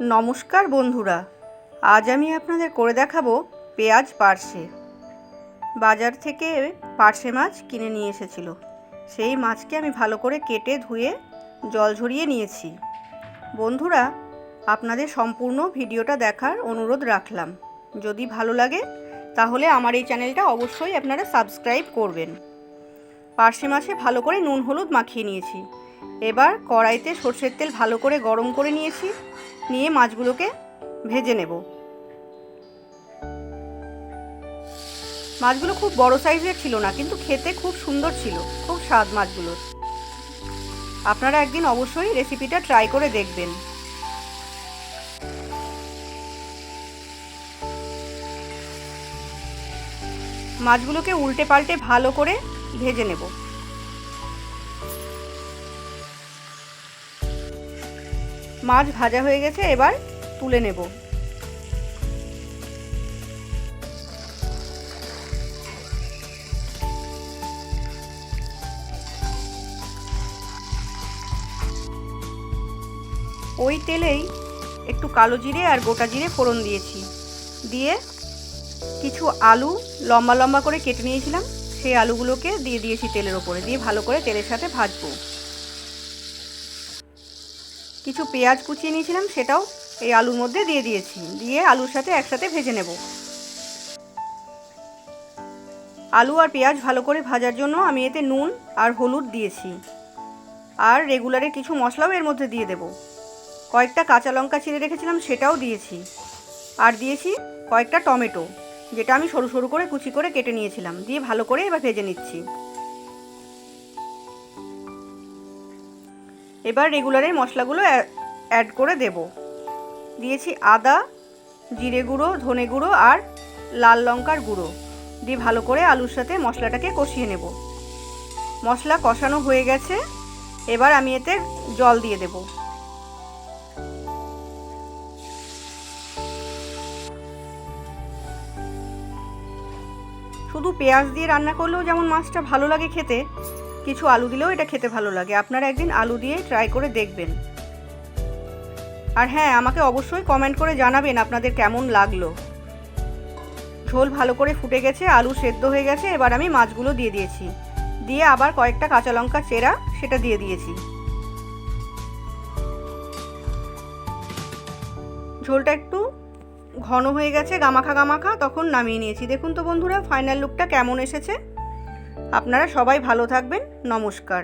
নমস্কার বন্ধুরা, আজ আমি আপনাদের করে দেখাবো পেঁয়াজ পার্শে। বাজার থেকে পার্শে মাছ কিনে নিয়ে এসেছিল। সেই মাছকে আমি ভালো করে কেটে ধুয়ে জল ঝরিয়ে নিয়েছি। বন্ধুরা, আপনাদের সম্পূর্ণ ভিডিওটা দেখার অনুরোধ রাখলাম। যদি ভালো লাগে, তাহলে আমার এই চ্যানেলটা অবশ্যই আপনারা সাবস্ক্রাইব করবেন। পার্শে মাছে ভালো করে নুন হলুদ মাখিয়ে নিয়েছি। এবার কড়াইতে সর্ষের তেল ভালো করে গরম করে নিয়েছি। নিয়ে মাছগুলোকে ভেজে নেব। মাছগুলো খুব বড় সাইজের ছিল না, কিন্তু খেতে খুব সুন্দর ছিল। খুব স্বাদ মাছগুলোর। আপনারা একদিন অবশ্যই রেসিপিটা ট্রাই করে দেখবেন। মাছগুলোকে উল্টে পাল্টে ভালো করে ভেজে নেব। মাছ ভাজা হয়ে গেছে, এবার তুলে নেব। ওই তেলেই একটু কালো জিরে আর গোটা জিরে ফোড়ন দিয়েছি। দিয়ে কিছু আলু লম্বা লম্বা করে কেটে নিয়েছিলাম, সেই আলুগুলোকে দিয়ে দিয়েছি তেলের ওপরে, দিয়ে ভালো করে তেলের সাথে ভাজবো। কিছু পেঁয়াজ কুচিয়ে নিয়েছিলাম, সেটাও এই আলুর মধ্যে দিয়ে দিয়েছি। দিয়ে আলুর সাথে একসাথে ভেজে নেব। আলু আর পেঁয়াজ ভালো করে ভাজার জন্য আমি এতে নুন আর হলুদ দিয়েছি। আর রেগুলারের কিছু মশলাও এর মধ্যে দিয়ে দেব। কয়েকটা কাঁচা লঙ্কা চিড়ে রেখেছিলাম, সেটাও দিয়েছি। আর দিয়েছি কয়েকটা টমেটো, যেটা আমি সরু সরু করে কুচি করে কেটে নিয়েছিলাম। দিয়ে ভালো করে এবার ভেজে নিচ্ছি। এবার রেগুলারের মশলাগুলো অ্যাড করে দেব। দিয়েছি আদা, জিরে গুঁড়ো, ধনে গুঁড়ো আর লাল লঙ্কার গুঁড়ো। দিয়ে ভালো করে আলুর সাথে মশলাটাকে কষিয়ে নেব। মশলা কষানো হয়ে গেছে। এবার আমি এতে জল দিয়ে দেব। শুধু পেঁয়াজ দিয়ে রান্না করলেও যেমন মাছটা ভালো লাগে খেতে কিছু আলু দিলেও এটা খেতে ভালো লাগে। আপনারা একদিন আলু দিয়ে ট্রাই করে দেখবেন। আর হ্যাঁ আমাকে অবশ্যই কমেন্ট করে জানাবেন আপনাদের কেমন লাগল। ঝোল ভালো করে ফুটে গেছে, আলু সেদ্ধ হয়ে গেছে, এবার আমি মাছগুলো দিয়ে দিয়েছি। দিয়ে আবার কয়েকটা কাঁচা লঙ্কা চেরা সেটা দিয়ে দিয়েছি। ঝোলটা একটু ঘন হয়ে গেছে, গামাখা গামাখা, তখন নামিয়ে নিয়েছি। দেখুন তো বন্ধুরা ফাইনাল লুকটা কেমন এসেছে? আপনারা সবাই ভালো থাকবেন নমস্কার।